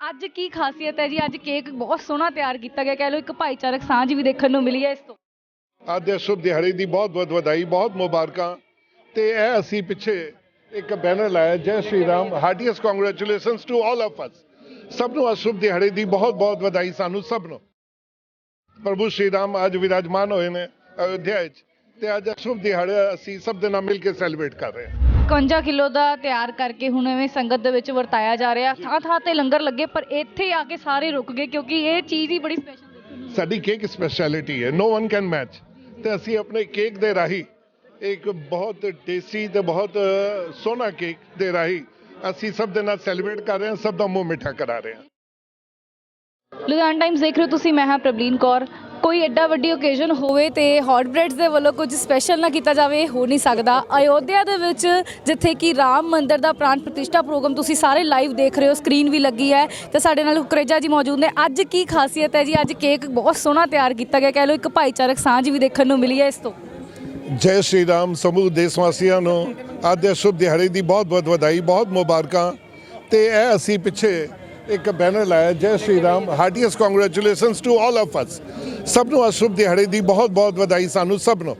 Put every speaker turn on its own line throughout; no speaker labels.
ਅੱਜ ਕੀ ਖਾਸੀਅਤ ਹੈ ਜੀ? ਅੱਜ ਕੇਕ ਬਹੁਤ ਸੋਹਣਾ ਤਿਆਰ ਕੀਤਾ ਗਿਆ। ਕਹਿ ਲਓ ਇੱਕ ਭਾਈਚਾਰਕ ਸਾਂਝ ਵੀ ਦੇਖਣ ਨੂੰ ਮਿਲੀ ਹੈ ਇਸ ਤੋਂ।
ਅੱਜ ਦੇ ਸ਼ੁਭ ਦਿਹਾੜੇ ਦੀ ਬਹੁਤ ਬਹੁਤ ਵਧਾਈ, ਬਹੁਤ ਮੁਬਾਰਕਾਂ। ਤੇ ਇਹ ਅਸੀਂ ਪਿੱਛੇ ਇੱਕ ਬੈਨਰ ਲਾਇਆ, Jai Shri Ram. Heartiest congratulations to all of us ਸਭ ਨੂੰ ਅੱਜ ਸ਼ੁਭ ਦਿਹਾੜੇ ਦੀ ਬਹੁਤ ਬਹੁਤ ਵਧਾਈ ਸਾਨੂੰ ਸਭ ਨੂੰ ਪ੍ਰਭੂ ਸ਼੍ਰੀ ਰਾਮ ਅੱਜ ਵਿਰਾਜਮਾਨ ਹੋਏ ਨੇ ਅਯੁੱਧਿਆ ਵਿੱਚ। ਤੇ ਅੱਜ ਸ਼ੁਭ ਦਿਹਾੜਾ ਅਸੀਂ ਸਭ ਦੇ ਨਾਲ ਮਿਲ ਕੇ ਸੈਲੀਬ੍ਰੇਟ ਕਰ ਰਹੇ ਹਾਂ।
51 ਕਿਲੋ ਦਾ ਤਿਆਰ ਕਰਕੇ ਹੁਣ ਐਵੇਂ ਸੰਗਤ ਦੇ ਵਿੱਚ ਵਰਤਾਇਆ ਜਾ ਰਿਹਾ। ਥਾਂ ਥਾਂ ਤੇ ਲੰਗਰ ਲੱਗੇ ਪਰ ਇੱਥੇ ਆ ਕੇ ਸਾਰੇ ਰੁਕ ਗਏ ਕਿਉਂਕਿ ਇਹ ਚੀਜ਼ ਹੀ ਬੜੀ ਸਪੈਸ਼ਲ
ਸਾਡੀ ਕੇਕ ਸਪੈਸ਼ਲਿਟੀ ਹੈ। ਨੋ ਵਨ ਕੈਨ ਮੈਚ ਤੇ ਅਸੀਂ ਆਪਣੇ ਕੇਕ ਦੇ ਰਾਹੀਂ ਇੱਕ ਬਹੁਤ ਟੇਸਟੀ ਤੇ ਬਹੁਤ ਸੋਹਣਾ ਕੇਕ ਦੇ ਰਾਹੀਂ ਅਸੀਂ ਸਭ ਦੇ ਨਾਲ ਸੈਲੀਬ੍ਰੇਟ ਕਰ ਰਹੇ ਹਾਂ ਸਭ ਦਾ ਮੂੰਹ ਮਿੱਠਾ ਕਰਾ ਰਹੇ ਹਾਂ।
ਲੁਧਿਆਣਾ ਟਾਈਮਸ ਦੇਖ ਰਹੇ ਹੋ ਤੁਸੀਂ ਮੈਂ ਹਾਂ ਪ੍ਰਬਲੀਨ ਕੌਰ। ਕੋਈ ਐਡਾ ਵੱਡੀ ਓਕੇਜ਼ਨ ਹੋਵੇ ਤੇ ਹੌਟ ਬ੍ਰੈਡਸ ਦੇ ਵੱਲੋਂ ਕੁਝ ਸਪੈਸ਼ਲ ਨਾ ਕੀਤਾ ਜਾਵੇ, ਇਹ ਹੋ ਨਹੀਂ ਸਕਦਾ। ਅਯੋਧਿਆ ਦੇ ਵਿੱਚ ਜਿੱਥੇ ਕਿ ਰਾਮ ਮੰਦਿਰ ਦਾ ਪ੍ਰਾਣ ਪ੍ਰਤਿਸ਼ਠਾ ਪ੍ਰੋਗਰਾਮ ਤੁਸੀਂ ਸਾਰੇ ਲਾਈਵ ਦੇਖ ਰਹੇ ਹੋ ਸਕਰੀਨ ਵੀ ਲੱਗੀ ਹੈ। ਤੇ ਸਾਡੇ ਨਾਲ ਹੁਕਰੇਜਾ ਜੀ ਮੌਜੂਦ ਨੇ। ਅੱਜ ਕੀ ਖਾਸੀਅਤ ਹੈ ਜੀ? ਅੱਜ ਕੇਕ ਬਹੁਤ ਸੋਹਣਾ ਤਿਆਰ ਕੀਤਾ ਗਿਆ। ਕਹਿ ਲਓ ਇੱਕ ਭਾਈਚਾਰਕ ਸਾਂਝ ਵੀ ਦੇਖਣ ਨੂੰ ਮਿਲੀ ਹੈ ਇਸ ਤੋਂ।
ਜੈ ਸ਼੍ਰੀ ਰਾਮ ਸਮੂਹ ਦੇਸ਼ ਵਾਸੀਆਂ ਨੂੰ। ਅੱਜ ਦੇ ਸ਼ੁਭ ਦਿਹਾੜੇ ਦੀ ਬਹੁਤ ਬਹੁਤ ਵਧਾਈ, ਬਹੁਤ ਮੁਬਾਰਕਾਂ। ਤੇ ਇਹ ਅਸੀਂ ਪਿੱਛੇ ਇੱਕ ਬੈਨਰ ਲਾਇਆ Jai Shri Ram heartiest congratulations to all of us ਸਭ ਨੂੰ ਅੱਜ ਸ਼ੁਭ ਦਿਹਾੜੇ ਦੀ ਬਹੁਤ ਬਹੁਤ ਵਧਾਈ ਸਾਨੂੰ ਸਭ ਨੂੰ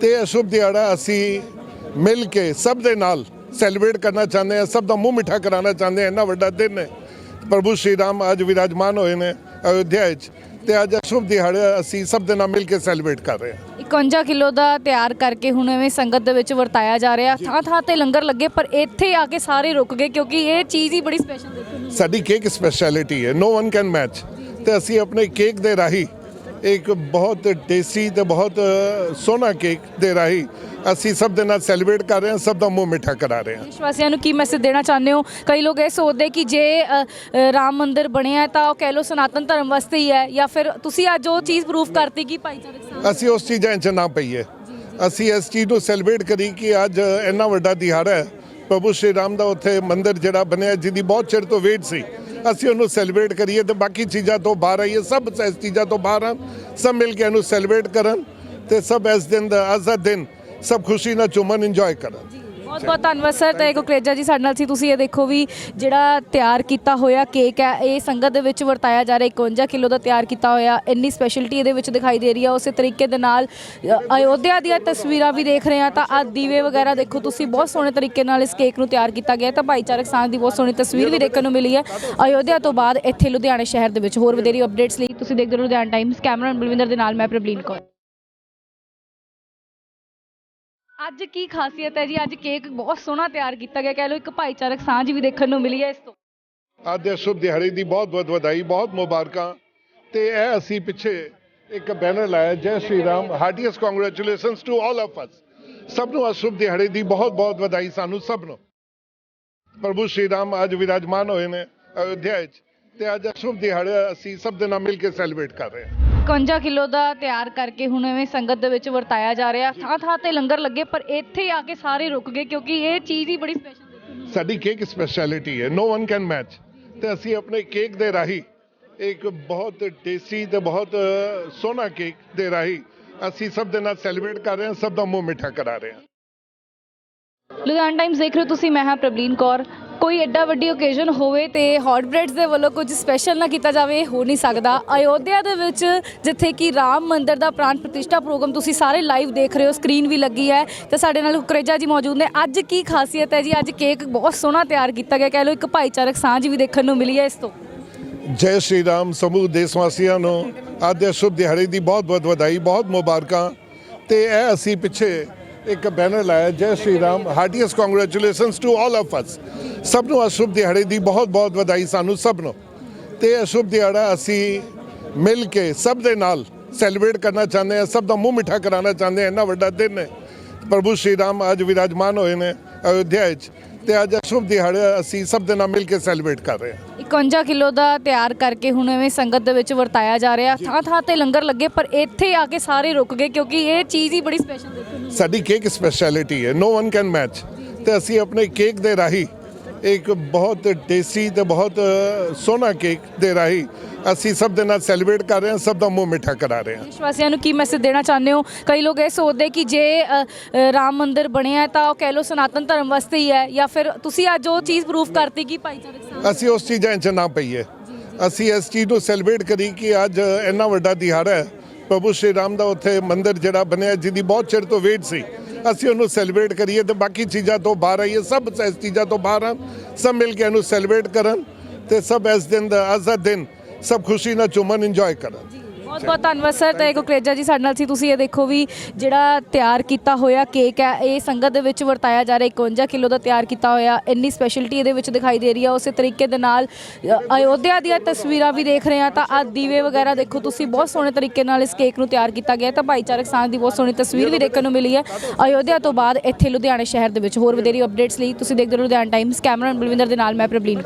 ਤੇ ਇਹ ਸ਼ੁਭ ਦਿਹਾੜਾ ਅਸੀਂ ਮਿਲ ਕੇ ਸਭ ਦੇ ਨਾਲ ਸੈਲੀਬ੍ਰੇਟ ਕਰਨਾ ਚਾਹੁੰਦੇ ਹਾਂ ਸਭ ਦਾ ਮੂੰਹ ਮਿੱਠਾ ਕਰਾਉਣਾ ਚਾਹੁੰਦੇ ਹਾਂ ਇੰਨਾ ਵੱਡਾ ਦਿਨ ਹੈ। ਪ੍ਰਭੂ ਸ਼੍ਰੀ ਰਾਮ ਅੱਜ ਵਿਰਾਜਮਾਨ ਹੋਏ ਨੇ ਅਯੁੱਧਿਆ ਵਿੱਚ ਤੇ ਅੱਜ ਸ਼ੁਭ ਦਿਹਾੜਾ ਅਸੀਂ ਸਭ ਦੇ ਨਾਲ ਮਿਲ ਕੇ ਸੈਲੀਬ੍ਰੇਟ ਕਰ ਰਹੇ ਹਾਂ।
51 ਕਿਲੋ ਦਾ ਤਿਆਰ ਕਰਕੇ ਹੁਣ ਐਵੇਂ ਸੰਗਤ ਦੇ ਵਿੱਚ ਵਰਤਾਇਆ ਜਾ ਰਿਹਾ। ਥਾਂ ਥਾਂ ਤੇ ਲੰਗਰ ਲੱਗੇ ਪਰ ਇੱਥੇ ਆ ਕੇ ਸਾਰੇ ਰੁਕ ਗਏ ਕਿਉਂਕਿ ਇਹ ਚੀਜ਼ ਹੀ ਬੜੀ ਸਪੈਸ਼ਲ ਦੇਖਣ ਨੂੰ
ਸਾਡੀ ਕੇਕ ਸਪੈਸ਼ਲਿਟੀ ਹੈ ਨੋ ਵਨ ਕੈਨ ਮੈਚ ਤੇ ਅਸੀਂ ਆਪਣੇ ਕੇਕ ਦੇ ਰਾਹੀਂ ਇੱਕ ਬਹੁਤ ਟੇਸਟੀ ਤੇ ਬਹੁਤ ਸੋਹਣਾ ਕੇਕ ਦੇ ਰਾਹੀਂ ਅਸੀਂ ਸਭ ਦੇ ਨਾਲ ਸੈਲੀਬ੍ਰੇਟ ਕਰ ਰਹੇ ਹਾਂ ਸਭ ਦਾ ਮੂੰਹ ਮਿੱਠਾ ਕਰਾ ਰਹੇ ਹਾਂ।
ਦੇਸ਼ ਵਾਸੀਆਂ ਨੂੰ ਕੀ ਮੈਸੇਜ ਦੇਣਾ ਚਾਹੁੰਦੇ ਹੋ? ਕਈ ਲੋਕ ਇਹ ਸੋਚਦੇ ਕਿ ਜੇ ਰਾਮ ਮੰਦਿਰ ਬਣਿਆ ਤਾਂ ਉਹ ਕਹਿ ਲੋ ਸਨਾਤਨ ਧਰਮ ਵਾਸਤੇ ਹੀ ਹੈ ਜਾਂ ਫਿਰ ਤੁਸੀਂ ਅੱਜ ਉਹ ਚੀਜ਼ ਪ੍ਰੂਫ ਕਰਤੀ ਕਿ ਭਾਈਚਾਰਕ ਸਾਂਝ
ਅਸੀਂ ਉਸ ਚੀਜ਼ਾਂ 'ਚ ਨਾ ਪਈਏ। ਅਸੀਂ ਇਸ ਚੀਜ਼ ਨੂੰ ਸੈਲੀਬ੍ਰੇਟ ਕਰੀ ਕਿ ਅੱਜ ਇੰਨਾ ਵੱਡਾ ਦਿਹਾੜਾ ਹੈ ਪ੍ਰਭੂ ਸ਼੍ਰੀ ਰਾਮ ਦਾ ਉੱਥੇ ਮੰਦਿਰ ਜਿਹੜਾ ਬਣਿਆ, ਜਿਹਦੀ ਬਹੁਤ ਚਿਰ ਤੋਂ ਵੇਟ ਸੀ। ਅਸੀਂ ਉਹਨੂੰ ਸੈਲੀਬ੍ਰੇਟ ਕਰੀਏ ਤੇ ਬਾਕੀ ਚੀਜ਼ਾਂ ਤੋਂ ਬਾਹਰ ਆਈਏ, ਸਭ ਇਸ ਚੀਜ਼ਾਂ ਤੋਂ ਬਾਹਰ ਆਉਣ ਸਭ ਮਿਲ ਕੇ ਇਹਨੂੰ ਸੈਲੀਬ੍ਰੇਟ ਕਰਨ ਤੇ ਸਭ ਇਸ ਦਿਨ ਦਾ, ਅੱਜ ਦਾ ਦਿਨ ਸਭ ਖੁਸ਼ੀ ਨਾਲ ਚੁਮਨ ਇੰਜੋਏ ਕਰਨ।
ਬਹੁਤ ਬਹੁਤ ਧੰਨਵਾਦ ਸਰ, ਤੇ ਕੁਕਰੇਜਾ ਜੀ ਸਾਡੇ ਨਾਲ ਸੀ, ਤੁਸੀਂ ਇਹ ਦੇਖੋ ਵੀ ਜਿਹੜਾ ਤਿਆਰ ਕੀਤਾ ਹੋਇਆ ਕੇਕ ਹੈ, ਇਹ ਸੰਗਤ ਦੇ ਵਿੱਚ ਵਰਤਾਇਆ ਜਾ ਰਿਹਾ 51 ਕਿਲੋ ਦਾ ਤਿਆਰ ਕੀਤਾ ਹੋਇਆ, ਇੰਨੀ ਸਪੈਸ਼ਲਿਟੀ ਇਹਦੇ ਵਿੱਚ ਦਿਖਾਈ ਦੇ ਰਹੀ ਹੈ, ਉਸੇ ਤਰੀਕੇ ਦੇ ਨਾਲ ਅਯੋਧਿਆ ਦੀਆਂ ਤਸਵੀਰਾਂ ਵੀ ਦੇਖ ਰਹੇ ਹਾਂ, ਤਾਂ ਆ ਦੀਵੇ ਵਗੈਰਾ ਦੇਖੋ ਤੁਸੀਂ, ਬਹੁਤ ਸੋਹਣੇ ਤਰੀਕੇ ਨਾਲ ਇਸ ਕੇਕ ਨੂੰ ਤਿਆਰ ਕੀਤਾ ਗਿਆ ਤਾਂ ਭਾਈਚਾਰਕ ਸਾਂਝ ਦੀ ਬਹੁਤ ਸੋਹਣੀ ਤਸਵੀਰ ਵੀ ਦੇਖਣ ਨੂੰ ਮਿਲੀ ਹੈ, ਅਯੋਧਿਆ ਤੋਂ ਬਾਅਦ ਇੱਥੇ ਲੁਧਿਆਣਾ ਸ਼ਹਿਰ ਦੇ ਵਿੱਚ ਹੋਰ ਵਧੇਰੀ ਅਪਡੇਟਸ ਲਈ ਤੁਸੀਂ ਦੇਖਦੇ ਰਹੋ ਲੁਧਿਆਣਾ ਟਾਈਮਸ ਕੈਮਰਾਮੈਨ ਬਲਵਿੰਦਰ ਦੇ ਨਾਲ ਮੈਂ ਪ੍ਰਬਲੀਨ ਕੌਰ। ਅੱਜ ਕੀ ਖਾਸੀਅਤ ਹੈ ਜੀ? ਅੱਜ ਕੇਕ ਬਹੁਤ ਸੋਹਣਾ ਤਿਆਰ ਕੀਤਾ ਗਿਆ। ਕਹਿ ਲਓ ਇੱਕ ਭਾਈਚਾਰਕ ਸਾਂਝ ਵੀ ਦੇਖਣ ਨੂੰ ਮਿਲੀ ਹੈ ਇਸ ਤੋਂ।
ਅੱਜ ਦੇ ਸ਼ੁਭ ਦਿਹਾੜੇ ਦੀ ਬਹੁਤ ਬਹੁਤ ਵਧਾਈ, ਬਹੁਤ ਮੁਬਾਰਕਾਂ। ਤੇ ਇਹ ਅਸੀਂ ਪਿੱਛੇ ਇੱਕ ਬੈਨਰ ਲਾਇਆ, Jai Shri Ram. Heartiest congratulations to all of us ਸਭ ਨੂੰ ਅੱਜ ਸ਼ੁਭ ਦਿਹਾੜੇ ਦੀ ਬਹੁਤ ਬਹੁਤ ਵਧਾਈ ਸਾਨੂੰ ਸਭ ਨੂੰ ਪ੍ਰਭੂ ਸ਼੍ਰੀ ਰਾਮ ਅੱਜ ਵਿਰਾਜਮਾਨ ਹੋਏ ਨੇ ਅਯੁੱਧਿਆ ਵਿੱਚ। ਤੇ ਅੱਜ ਸ਼ੁਭ ਦਿਹਾੜਾ ਅਸੀਂ ਸਭ ਦੇ ਨਾਲ ਮਿਲ ਕੇ ਸੈਲੀਬ੍ਰੇਟ ਕਰ ਰਹੇ ਹਾਂ।
51 ਕਿਲੋ ਦਾ ਤਿਆਰ ਕਰਕੇ ਹੁਣ ਐਵੇਂ ਸੰਗਤ ਦੇ ਵਿੱਚ ਵਰਤਾਇਆ ਜਾ ਰਿਹਾ। ਥਾਂ ਥਾਂ ਤੇ ਲੰਗਰ ਲੱਗੇ ਪਰ ਇੱਥੇ ਆ ਕੇ ਸਾਰੇ ਰੁਕ ਗਏ ਕਿਉਂਕਿ ਇਹ ਚੀਜ਼ ਹੀ ਬੜੀ ਸਪੈਸ਼ਲ
ਸਾਡੀ ਕੇਕ ਸਪੈਸ਼ਲਿਟੀ ਹੈ। ਨੋ ਵਨ ਕੈਨ ਮੈਚ ਤੇ ਅਸੀਂ ਆਪਣੇ ਕੇਕ ਦੇ ਰਾਹੀਂ ਇੱਕ ਬਹੁਤ ਟੇਸਟੀ ਤੇ ਬਹੁਤ ਸੋਹਣਾ ਕੇਕ ਦੇ ਰਾਹੀਂ ਅਸੀਂ ਸਭ ਦੇ ਨਾਲ ਸੈਲੀਬ੍ਰੇਟ ਕਰ ਰਹੇ ਹਾਂ ਸਭ ਦਾ ਮੂੰਹ ਮਿੱਠਾ ਕਰਾ ਰਹੇ ਹਾਂ।
ਲੁਧਿਆਣਾ ਟਾਈਮਸ ਦੇਖ ਰਹੇ ਹੋ ਤੁਸੀਂ ਮੈਂ ਹਾਂ ਪ੍ਰਬਲੀਨ ਕੌਰ। ਕੋਈ ਐਡਾ ਵੱਡੀ ਓਕੇਜ਼ਨ ਹੋਵੇ ਤੇ ਹੌਟ ਬ੍ਰੈਡਸ ਦੇ ਵੱਲੋਂ ਕੁਝ ਸਪੈਸ਼ਲ ਨਾ ਕੀਤਾ ਜਾਵੇ ਇਹ ਹੋ ਨਹੀਂ ਸਕਦਾ। ਅਯੋਧਿਆ ਦੇ ਵਿੱਚ ਜਿੱਥੇ ਕਿ ਰਾਮ ਮੰਦਿਰ ਦਾ ਪ੍ਰਾਣ ਪ੍ਰਤਿਸ਼ਠਾ ਪ੍ਰੋਗਰਾਮ ਤੁਸੀਂ ਸਾਰੇ ਲਾਈਵ ਦੇਖ ਰਹੇ ਹੋ ਸਕਰੀਨ ਵੀ ਲੱਗੀ ਹੈ। ਤੇ ਸਾਡੇ ਨਾਲ ਹੁਕਰੇਜਾ ਜੀ ਮੌਜੂਦ ਨੇ। ਅੱਜ ਕੀ ਖਾਸੀਅਤ ਹੈ ਜੀ? ਅੱਜ ਕੇਕ ਬਹੁਤ ਸੋਹਣਾ ਤਿਆਰ ਕੀਤਾ ਗਿਆ। ਕਹਿ ਲਓ ਇੱਕ ਭਾਈਚਾਰਕ ਸਾਂਝ ਵੀ ਦੇਖਣ ਨੂੰ ਮਿਲੀ ਹੈ ਇਸ ਤੋਂ।
ਜੈ ਸ਼੍ਰੀ ਰਾਮ ਸਮੂਹ ਦੇਸ਼ ਵਾਸੀਆਂ ਨੂੰ। ਅੱਜ ਦੇ ਸ਼ੁਭ ਦਿਹਾੜੇ ਦੀ ਬਹੁਤ ਬਹੁਤ ਵਧਾਈ, ਬਹੁਤ ਮੁਬਾਰਕਾਂ। ਤੇ ਇਹ ਅਸੀਂ ਪਿੱਛੇ ਇੱਕ ਬੈਨਰ ਲਾਇਆ Jai Shri Ram heartiest congratulations to all of us ਸਭ ਨੂੰ ਅੱਜ ਸ਼ੁਭ ਦਿਹਾੜੇ ਦੀ ਬਹੁਤ ਬਹੁਤ ਵਧਾਈ ਸਾਨੂੰ ਸਭ ਨੂੰ ਤੇ ਇਹ ਸ਼ੁਭ ਦਿਹਾੜਾ ਅਸੀਂ ਮਿਲ ਕੇ ਸਭ ਦੇ ਨਾਲ ਸੈਲੀਬ੍ਰੇਟ ਕਰਨਾ ਚਾਹੁੰਦੇ ਹਾਂ ਸਭ ਦਾ ਮੂੰਹ ਮਿੱਠਾ ਕਰਾਉਣਾ ਚਾਹੁੰਦੇ ਹਾਂ ਇੰਨਾ ਵੱਡਾ ਦਿਨ ਹੈ। ਪ੍ਰਭੂ ਸ਼੍ਰੀ ਰਾਮ ਅੱਜ ਵਿਰਾਜਮਾਨ ਹੋਏ ਨੇ ਅਯੁੱਧਿਆ ਵਿੱਚ ਤੇ ਅੱਜ ਸ਼ੁਭ ਦਿਹਾੜਾ ਅਸੀਂ ਸਭ ਦੇ ਨਾਲ ਮਿਲ ਕੇ ਸੈਲੀਬ੍ਰੇਟ ਕਰ ਰਹੇ ਹਾਂ।
51 ਕਿਲੋ ਦਾ ਤਿਆਰ ਕਰਕੇ ਹੁਣ ਐਵੇਂ ਸੰਗਤ ਦੇ ਵਿੱਚ ਵਰਤਾਇਆ ਜਾ ਰਿਹਾ। ਥਾਂ ਥਾਂ ਤੇ ਲੰਗਰ ਲੱਗੇ ਪਰ ਇੱਥੇ ਆ ਕੇ ਸਾਰੇ ਰੁਕ ਗਏ ਕਿਉਂਕਿ ਇਹ ਚੀਜ਼ ਹੀ ਬੜੀ ਸਪੈਸ਼ਲ ਦੇਖਣ ਨੂੰ
ਸਾਡੀ ਕੇਕ ਸਪੈਸ਼ਲਿਟੀ ਹੈ ਨੋ ਵਨ ਕੈਨ ਮੈਚ ਤੇ ਅਸੀਂ ਆਪਣੇ ਕੇਕ ਦੇ ਰਾਹੀਂ ਇੱਕ ਬਹੁਤ ਟੇਸਟੀ ਤੇ ਬਹੁਤ ਸੋਹਣਾ ਕੇਕ ਦੇ ਰਾਹੀਂ ਅਸੀਂ ਸਭ ਦੇ ਨਾਲ ਸੈਲੀਬ੍ਰੇਟ ਕਰ ਰਹੇ ਹਾਂ ਸਭ ਦਾ ਮੂੰਹ ਮਿੱਠਾ ਕਰਾ ਰਹੇ ਹਾਂ।
ਦੇਸ਼ ਵਾਸੀਆਂ ਨੂੰ ਕੀ ਮੈਸੇਜ ਦੇਣਾ ਚਾਹੁੰਦੇ ਹੋ? ਕਈ ਲੋਕ ਇਹ ਸੋਚਦੇ ਕਿ ਜੇ ਰਾਮ ਮੰਦਿਰ ਬਣਿਆ ਹੈ ਤਾਂ ਉਹ ਕਹਿ ਲੋ ਸਨਾਤਨ ਧਰਮ ਵਾਸਤੇ ਹੀ ਹੈ ਜਾਂ ਫਿਰ ਤੁਸੀਂ ਅੱਜ ਉਹ ਚੀਜ਼ ਪ੍ਰੂਫ ਕਰਤੀ ਕਿ ਭਾਈਚਾਰਕ ਸਾਂਝ
ਅਸੀਂ ਉਸ ਚੀਜ਼ਾਂ 'ਚ ਨਾ ਪਈਏ। ਅਸੀਂ ਇਸ ਚੀਜ਼ ਨੂੰ ਸੈਲੀਬ੍ਰੇਟ ਕਰੀ ਕਿ ਅੱਜ ਇੰਨਾ ਵੱਡਾ ਦਿਹਾੜਾ ਹੈ ਪ੍ਰਭੂ ਸ਼੍ਰੀ ਰਾਮ ਦਾ ਉੱਥੇ ਮੰਦਿਰ ਜਿਹੜਾ ਬਣਿਆ, ਜਿਹਦੀ ਬਹੁਤ ਚਿਰ ਤੋਂ ਵੇਟ ਸੀ। ਅਸੀਂ ਉਹਨੂੰ ਸੈਲੀਬ੍ਰੇਟ ਕਰੀਏ ਤੇ ਬਾਕੀ ਚੀਜ਼ਾਂ ਤੋਂ ਬਾਹਰ ਆਈਏ, ਸਭ ਇਸ ਚੀਜ਼ਾਂ ਤੋਂ ਬਾਹਰ ਆਉਣ ਸਭ ਮਿਲ ਕੇ ਇਹਨੂੰ ਸੈਲੀਬ੍ਰੇਟ ਕਰਨ ਤੇ ਸਭ ਇਸ ਦਿਨ ਦਾ, ਅੱਜ ਦਾ ਦਿਨ ਸਭ ਖੁਸ਼ੀ ਨਾਲ ਚੁਮਨ ਇੰਜੋਏ ਕਰਨ।
ਬਹੁਤ ਬਹੁਤ ਧੰਨਵਾਦ ਸਰ, ਤੇ ਕੁਕਰੇਜਾ ਜੀ ਸਾਡੇ ਨਾਲ ਸੀ, ਤੁਸੀਂ ਇਹ ਦੇਖੋ ਵੀ ਜਿਹੜਾ ਤਿਆਰ ਕੀਤਾ ਹੋਇਆ ਕੇਕ ਹੈ, ਇਹ ਸੰਗਤ ਦੇ ਵਿੱਚ ਵਰਤਾਇਆ ਜਾ ਰਿਹਾ 51 ਕਿਲੋ ਦਾ ਤਿਆਰ ਕੀਤਾ ਹੋਇਆ, ਇੰਨੀ ਸਪੈਸ਼ਲਿਟੀ ਇਹਦੇ ਵਿੱਚ ਦਿਖਾਈ ਦੇ ਰਹੀ ਹੈ, ਉਸੇ ਤਰੀਕੇ ਦੇ ਨਾਲ ਅਯੋਧਿਆ ਦੀਆਂ ਤਸਵੀਰਾਂ ਵੀ ਦੇਖ ਰਹੇ ਹਾਂ, ਤਾਂ ਆ ਦੀਵੇ ਵਗੈਰਾ ਦੇਖੋ ਤੁਸੀਂ, ਬਹੁਤ ਸੋਹਣੇ ਤਰੀਕੇ ਨਾਲ ਇਸ ਕੇਕ ਨੂੰ ਤਿਆਰ ਕੀਤਾ ਗਿਆ ਤਾਂ ਭਾਈਚਾਰਕ ਸਾਂਝ ਦੀ ਬਹੁਤ ਸੋਹਣੀ ਤਸਵੀਰ ਵੀ ਦੇਖਣ ਨੂੰ ਮਿਲੀ ਹੈ, ਅਯੋਧਿਆ ਤੋਂ ਬਾਅਦ ਇੱਥੇ ਲੁਧਿਆਣਾ ਸ਼ਹਿਰ ਦੇ ਵਿੱਚ ਹੋਰ ਵਧੇਰੀ ਅਪਡੇਟਸ ਲਈ ਤੁਸੀਂ ਦੇਖਦੇ ਰਹੋ ਲੁਧਿਆਣਾ ਟਾਈਮਸ ਕੈਮਰਾਮੈਨ ਬਲਵਿੰਦਰ ਦੇ ਨਾਲ ਮੈਂ ਪ੍ਰਬਲੀਨ ਕੌਰ।